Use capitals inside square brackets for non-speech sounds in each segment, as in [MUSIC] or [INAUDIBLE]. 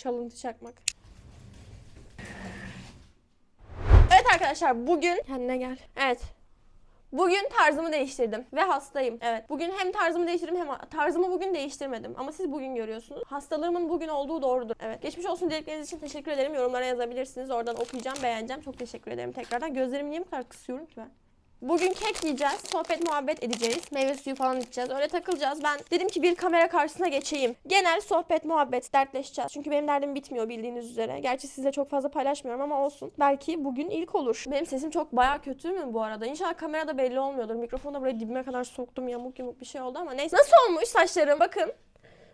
Çalıntı çakmak. Evet arkadaşlar bugün kendine gel. Evet. Bugün tarzımı değiştirdim ve hastayım. Evet. Bugün hem tarzımı değiştirdim hem tarzımı bugün değiştirmedim. Ama siz bugün görüyorsunuz. Hastalığımın bugün olduğu doğrudur. Evet. Geçmiş olsun dilekleriniz için teşekkür ederim. Yorumlara yazabilirsiniz. Oradan okuyacağım, beğeneceğim. Çok teşekkür ederim tekrardan. Gözlerimi niye bu kadar kısıyorum ki ben? Bugün kek yiyeceğiz, sohbet muhabbet edeceğiz, meyve suyu falan içeceğiz, öyle takılacağız. Ben dedim ki bir kamera karşısına geçeyim. Genel sohbet muhabbet, dertleşeceğiz. Çünkü benim derdim bitmiyor bildiğiniz üzere. Gerçi sizle çok fazla paylaşmıyorum ama olsun. Belki bugün ilk olur. Benim sesim çok baya kötü mü bu arada? İnşallah kamerada belli olmuyordur. Mikrofonu da buraya dibime kadar soktum yamuk yumuk bir şey oldu ama neyse. Nasıl olmuş saçlarım? Bakın.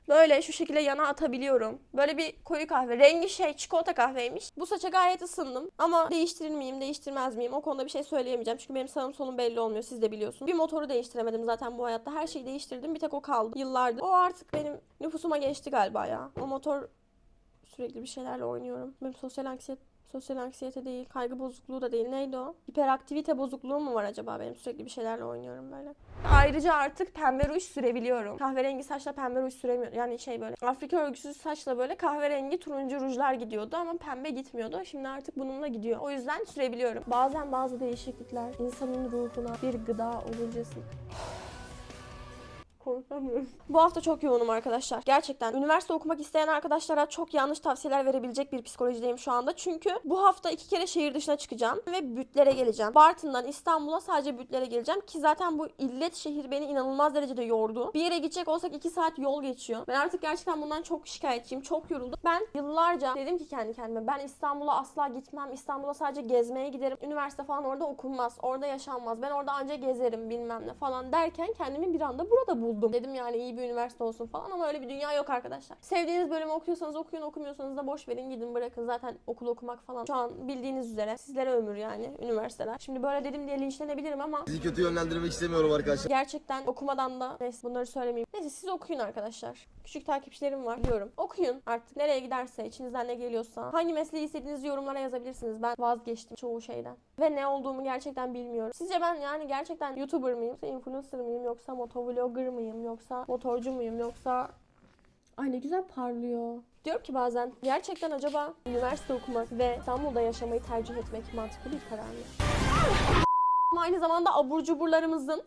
Böyle şu şekilde yana atabiliyorum. Böyle bir koyu kahve. Rengi şey çikolata kahveymiş. Bu saça gayet ısındım. Ama değiştirir miyim, değiştirmez miyim? O konuda bir şey söyleyemeyeceğim. Çünkü benim sağım solum belli olmuyor. Siz de biliyorsunuz. Bir motoru değiştiremedim zaten bu hayatta. Her şeyi değiştirdim. Bir tek o kaldı. Yıllardır. O artık benim nüfusuma geçti galiba ya. O motor sürekli bir şeylerle oynuyorum. Benim sosyal anksiyete Sosyal anksiyete değil, kaygı bozukluğu da değil. Neydi o? Hiperaktivite bozukluğu mu var acaba benim? Sürekli bir şeylerle oynuyorum böyle. Ayrıca artık pembe ruj sürebiliyorum. Kahverengi saçla pembe ruj süremiyorum. Yani şey böyle Afrika örgüsü saçla böyle kahverengi turuncu rujlar gidiyordu ama pembe gitmiyordu. Şimdi artık bununla gidiyor. O yüzden sürebiliyorum. Bazen bazı değişiklikler insanın ruhuna bir gıda olurcasına konuşamıyorum. Bu hafta çok yoğunum arkadaşlar. Gerçekten üniversite okumak isteyen arkadaşlara çok yanlış tavsiyeler verebilecek bir psikolojideyim şu anda. Çünkü bu hafta iki kere şehir dışına çıkacağım ve bütlere geleceğim. Bartın'dan İstanbul'a sadece bütlere geleceğim ki zaten bu illet şehir beni inanılmaz derecede yordu. Bir yere gidecek olsak iki saat yol geçiyor. Ben artık gerçekten bundan çok şikayetçiyim. Çok yoruldum. Ben yıllarca dedim ki kendi kendime ben İstanbul'a asla gitmem. İstanbul'a sadece gezmeye giderim. Üniversite falan orada okunmaz. Orada yaşanmaz. Ben orada anca gezerim bilmem ne falan derken kendimi bir anda burada buldum. Dedim yani iyi bir üniversite olsun falan ama öyle bir dünya yok arkadaşlar. Sevdiğiniz bölümü okuyorsanız okuyun okumuyorsanız da boş verin gidin bırakın. Zaten okul okumak falan şu an bildiğiniz üzere sizlere ömür yani üniversiteler. Şimdi böyle dedim diye linçlenebilirim ama Sizi kötü yönlendirmek istemiyorum arkadaşlar. Gerçekten okumadan da neyse bunları söylemeyeyim. Neyse siz okuyun arkadaşlar. Küçük takipçilerim var biliyorum. Okuyun artık nereye giderse içinizden ne geliyorsa. Hangi mesleği istediğinizi yorumlara yazabilirsiniz. Ben vazgeçtim çoğu şeyden. Ve ne olduğumu gerçekten bilmiyorum. Sizce ben yani gerçekten YouTuber mıyım? Yoksa influencer mıyım? Yoksa motovlogger mıyım? Yoksa motorcu muyum? Yoksa Ay ne güzel parlıyor. Diyorum ki bazen gerçekten acaba üniversite okumak ve İstanbul'da yaşamayı tercih etmek mantıklı bir karar mı? Aynı zamanda abur cuburlarımızın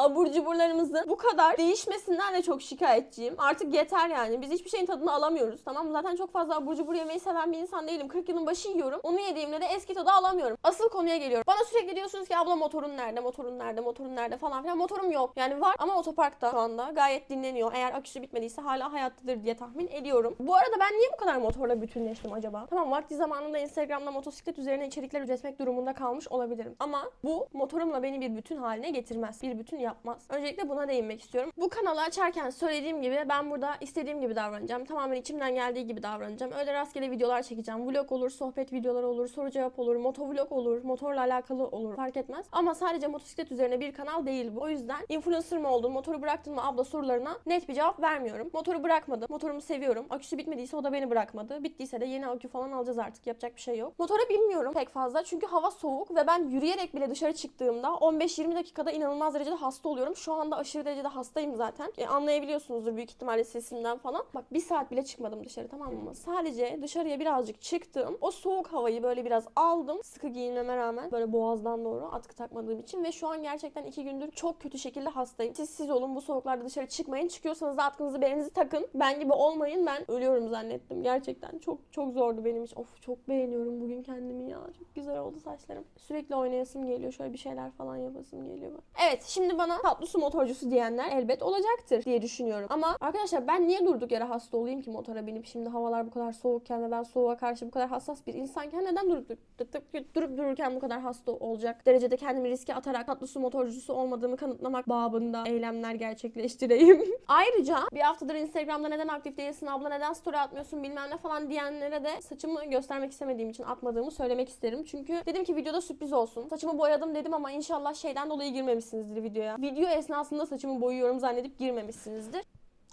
abur cuburlarımızın bu kadar değişmesinden de çok şikayetçiyim. Artık yeter yani. Biz hiçbir şeyin tadını alamıyoruz. Tamam mı? Zaten çok fazla abur cubur yemeyi seven bir insan değilim. 40 yılın başı yiyorum. Onu yediğimde de eski tadı alamıyorum. Asıl konuya geliyorum. Bana sürekli diyorsunuz ki abla motorun nerede? Motorun nerede? Motorun nerede? falan filan. Motorum yok. Yani var ama otoparkta şu anda. Gayet dinleniyor. Eğer aküsü bitmediyse hala hayattadır diye tahmin ediyorum. Bu arada ben niye bu kadar motorla bütünleştim acaba? Tamam vakti zamanında Instagram'da motosiklet üzerine içerikler üretmek durumunda kalmış olabilirim. Ama bu motorumla beni bir bütün haline getirmez. Bir bütün yapmaz. Öncelikle buna değinmek istiyorum. Bu kanalı açarken söylediğim gibi ben burada istediğim gibi davranacağım. Tamamen içimden geldiği gibi davranacağım. Öyle rastgele videolar çekeceğim. Vlog olur, sohbet videoları olur, soru cevap olur, motovlog olur, motorla alakalı olur. Fark etmez. Ama sadece motosiklet üzerine bir kanal değil bu. O yüzden influencer mı oldun, motoru bıraktın mı abla sorularına net bir cevap vermiyorum. Motoru bırakmadım. Motorumu seviyorum. Aküsü bitmediyse o da beni bırakmadı. Bittiyse de yeni akü falan alacağız artık. Yapacak bir şey yok. Motora binmiyorum pek fazla. Çünkü hava soğuk ve ben yürüyerek bile dışarı çıktığımda 15-20 dakikada inanılmaz derecede hasta oluyorum. Şu anda aşırı derecede hastayım zaten. E, anlayabiliyorsunuzdur büyük ihtimalle sesimden falan. Bak bir saat bile çıkmadım dışarı tamam mı? Sadece dışarıya birazcık çıktım. O soğuk havayı böyle biraz aldım. Sıkı giyinmeme rağmen böyle boğazdan doğru atkı takmadığım için ve şu an gerçekten iki gündür çok kötü şekilde hastayım. Siz siz olun bu soğuklarda dışarı çıkmayın. Çıkıyorsanız da atkınızı belinizi takın. Ben gibi olmayın. Ben ölüyorum zannettim. Gerçekten çok çok zordu benim için. Of çok beğeniyorum bugün kendimi ya. Çok güzel oldu saçlarım. Sürekli oynayasım geliyor. Şöyle bir şeyler falan yapasım geliyor. Evet şimdi bana tatlı su motorcusu diyenler elbet olacaktır diye düşünüyorum. Ama arkadaşlar ben niye durduk yere hasta olayım ki motora binip şimdi havalar bu kadar soğukken ve soğuğa karşı bu kadar hassas bir insanken neden durup, durup, durup dururken bu kadar hasta olacak derecede kendimi riske atarak tatlı su motorcusu olmadığımı kanıtlamak babında eylemler gerçekleştireyim. [LAUGHS] Ayrıca bir haftadır Instagram'da neden aktif değilsin abla neden story atmıyorsun bilmem ne falan diyenlere de saçımı göstermek istemediğim için atmadığımı söylemek isterim. Çünkü dedim ki videoda sürpriz olsun. Saçımı boyadım dedim ama inşallah şeyden dolayı girmemişsinizdir videoya. Video esnasında saçımı boyuyorum zannedip girmemişsinizdir.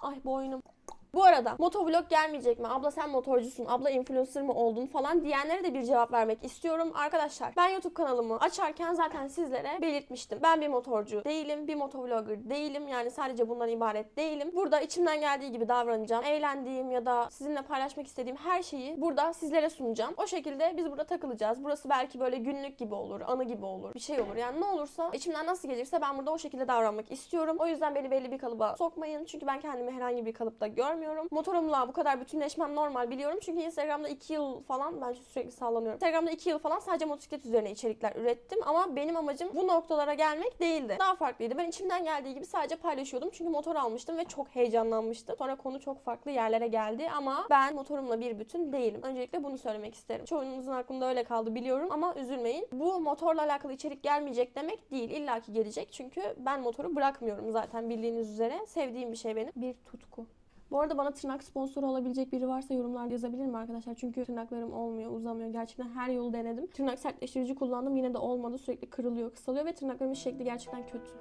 Ay boynum. Bu arada motovlog gelmeyecek mi? Abla sen motorcusun, abla influencer mı oldun falan diyenlere de bir cevap vermek istiyorum. Arkadaşlar ben YouTube kanalımı açarken zaten sizlere belirtmiştim. Ben bir motorcu değilim, bir motovlogger değilim. Yani sadece bundan ibaret değilim. Burada içimden geldiği gibi davranacağım. Eğlendiğim ya da sizinle paylaşmak istediğim her şeyi burada sizlere sunacağım. O şekilde biz burada takılacağız. Burası belki böyle günlük gibi olur, anı gibi olur, bir şey olur. Yani ne olursa içimden nasıl gelirse ben burada o şekilde davranmak istiyorum. O yüzden beni belli bir kalıba sokmayın. Çünkü ben kendimi herhangi bir kalıpta görmüyorum. Motorumla bu kadar bütünleşmem normal biliyorum. Çünkü Instagram'da 2 yıl falan ben sürekli sallanıyorum. Instagram'da 2 yıl falan sadece motosiklet üzerine içerikler ürettim ama benim amacım bu noktalara gelmek değildi. Daha farklıydı. Ben içimden geldiği gibi sadece paylaşıyordum. Çünkü motor almıştım ve çok heyecanlanmıştım. Sonra konu çok farklı yerlere geldi ama ben motorumla bir bütün değilim. Öncelikle bunu söylemek isterim. Çoğunuzun aklında öyle kaldı biliyorum ama üzülmeyin. Bu motorla alakalı içerik gelmeyecek demek değil. İlla ki gelecek. Çünkü ben motoru bırakmıyorum zaten bildiğiniz üzere. Sevdiğim bir şey benim. Bir tutku. Bu arada bana tırnak sponsoru olabilecek biri varsa yorumlarda yazabilir mi arkadaşlar? Çünkü tırnaklarım olmuyor, uzamıyor. Gerçekten her yolu denedim. Tırnak sertleştirici kullandım yine de olmadı. Sürekli kırılıyor, kısalıyor ve tırnaklarımın şekli gerçekten kötü.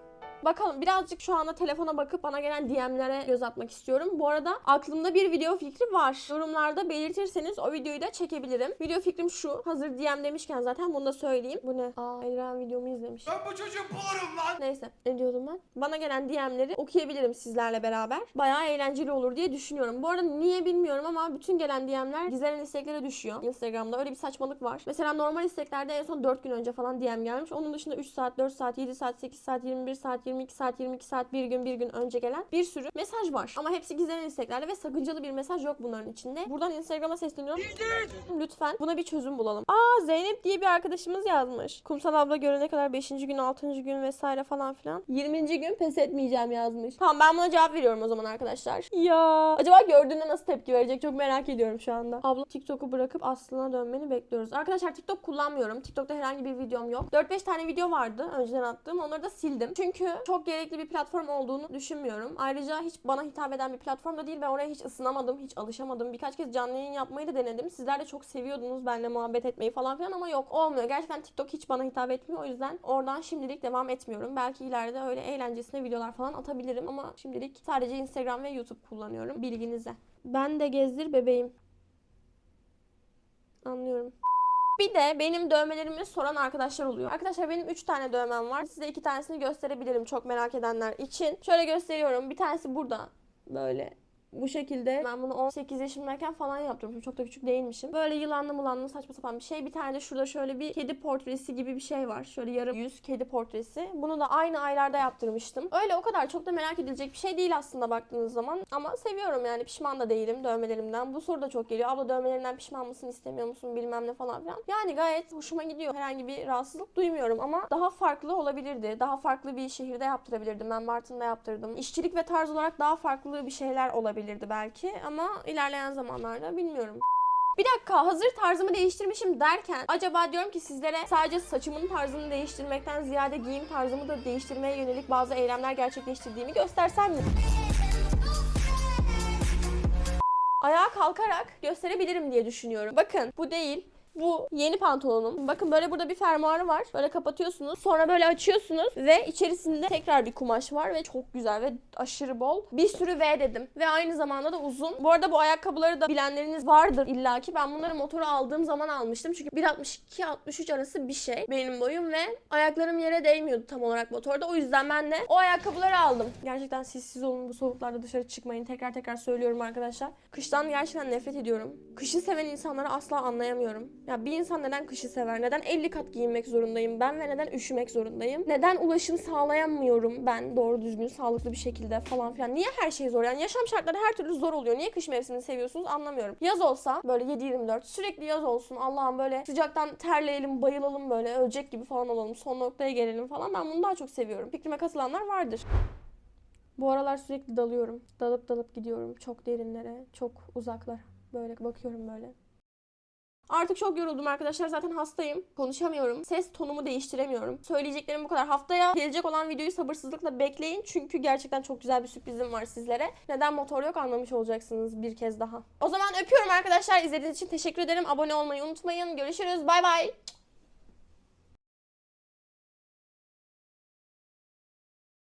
Bakalım birazcık şu anda telefona bakıp bana gelen DM'lere göz atmak istiyorum. Bu arada aklımda bir video fikri var. Yorumlarda belirtirseniz o videoyu da çekebilirim. Video fikrim şu. Hazır DM demişken zaten bunu da söyleyeyim. Bu ne? Aa Elren videomu izlemiş. Ben bu çocuğu bulurum lan. Neyse ne diyordum ben? Bana gelen DM'leri okuyabilirim sizlerle beraber. Bayağı eğlenceli olur diye düşünüyorum. Bu arada niye bilmiyorum ama bütün gelen DM'ler gizlenen isteklere düşüyor. Instagram'da öyle bir saçmalık var. Mesela normal isteklerde en son 4 gün önce falan DM gelmiş. Onun dışında 3 saat, 4 saat, 7 saat, 8 saat, 21 saat, 22 saat, 22 saat, bir gün bir gün önce gelen bir sürü mesaj var. Ama hepsi gizlenen isteklerde ve sakıncalı bir mesaj yok bunların içinde. Buradan Instagram'a sesleniyorum. Lütfen buna bir çözüm bulalım. Aa Zeynep diye bir arkadaşımız yazmış. Kumsal abla görene kadar 5. gün, 6. gün vesaire falan filan. 20. gün pes etmeyeceğim yazmış. Tamam ben buna cevap veriyorum o zaman arkadaşlar. Ya acaba gördüğünde nasıl tepki verecek çok merak ediyorum şu anda. Abla TikTok'u bırakıp aslına dönmeni bekliyoruz. Arkadaşlar TikTok kullanmıyorum. TikTok'ta herhangi bir videom yok. 4-5 tane video vardı önceden attığım. Onları da sildim. Çünkü çok gerekli bir platform olduğunu düşünmüyorum. Ayrıca hiç bana hitap eden bir platform da değil. Ben oraya hiç ısınamadım, hiç alışamadım. Birkaç kez canlı yayın yapmayı da denedim. Sizler de çok seviyordunuz benimle muhabbet etmeyi falan filan ama yok olmuyor. Gerçekten TikTok hiç bana hitap etmiyor. O yüzden oradan şimdilik devam etmiyorum. Belki ileride öyle eğlencesine videolar falan atabilirim ama şimdilik sadece Instagram ve YouTube kullanıyorum. Bilginize. Ben de gezdir bebeğim. Anlıyorum. Bir de benim dövmelerimi soran arkadaşlar oluyor. Arkadaşlar benim 3 tane dövmem var. Size 2 tanesini gösterebilirim çok merak edenler için. Şöyle gösteriyorum. Bir tanesi burada. Böyle bu şekilde. Ben bunu 18 yaşımdayken falan yaptırmışım. Çok da küçük değilmişim. Böyle yılanlı mılanlı saçma sapan bir şey. Bir tane de şurada şöyle bir kedi portresi gibi bir şey var. Şöyle yarım yüz kedi portresi. Bunu da aynı aylarda yaptırmıştım. Öyle o kadar çok da merak edilecek bir şey değil aslında baktığınız zaman. Ama seviyorum yani pişman da değilim dövmelerimden. Bu soru da çok geliyor. Abla dövmelerinden pişman mısın istemiyor musun bilmem ne falan filan. Yani gayet hoşuma gidiyor. Herhangi bir rahatsızlık duymuyorum ama daha farklı olabilirdi. Daha farklı bir şehirde yaptırabilirdim. Ben Bartın'da yaptırdım. İşçilik ve tarz olarak daha farklı bir şeyler olabilirdi belki ama ilerleyen zamanlarda bilmiyorum. Bir dakika hazır tarzımı değiştirmişim derken acaba diyorum ki sizlere sadece saçımın tarzını değiştirmekten ziyade giyim tarzımı da değiştirmeye yönelik bazı eylemler gerçekleştirdiğimi göstersem mi? Ayağa kalkarak gösterebilirim diye düşünüyorum. Bakın bu değil. Bu yeni pantolonum. Bakın böyle burada bir fermuarı var. Böyle kapatıyorsunuz. Sonra böyle açıyorsunuz ve içerisinde tekrar bir kumaş var ve çok güzel ve aşırı bol. Bir sürü V dedim. Ve aynı zamanda da uzun. Bu arada bu ayakkabıları da bilenleriniz vardır illaki. Ben bunları motora aldığım zaman almıştım. Çünkü 1.62-63 arası bir şey benim boyum ve ayaklarım yere değmiyordu tam olarak motorda. O yüzden ben de o ayakkabıları aldım. Gerçekten sessiz olun bu soğuklarda dışarı çıkmayın. Tekrar tekrar söylüyorum arkadaşlar. Kıştan gerçekten nefret ediyorum. Kışı seven insanları asla anlayamıyorum. Ya bir insan neden kışı sever? Neden 50 kat giyinmek zorundayım ben ve neden üşümek zorundayım? Neden ulaşım sağlayamıyorum ben doğru düzgün sağlıklı bir şekilde falan filan? Niye her şey zor? Yani yaşam şartları her türlü zor oluyor. Niye kış mevsimini seviyorsunuz anlamıyorum. Yaz olsa böyle 7-24 sürekli yaz olsun. Allah'ım böyle sıcaktan terleyelim, bayılalım böyle ölecek gibi falan olalım. Son noktaya gelelim falan. Ben bunu daha çok seviyorum. Fikrime katılanlar vardır. Bu aralar sürekli dalıyorum. Dalıp dalıp gidiyorum. Çok derinlere, çok uzaklara. Böyle bakıyorum böyle. Artık çok yoruldum arkadaşlar. Zaten hastayım. Konuşamıyorum. Ses tonumu değiştiremiyorum. Söyleyeceklerim bu kadar. Haftaya gelecek olan videoyu sabırsızlıkla bekleyin. Çünkü gerçekten çok güzel bir sürprizim var sizlere. Neden motor yok anlamış olacaksınız bir kez daha. O zaman öpüyorum arkadaşlar. İzlediğiniz için teşekkür ederim. Abone olmayı unutmayın. Görüşürüz. Bay bay.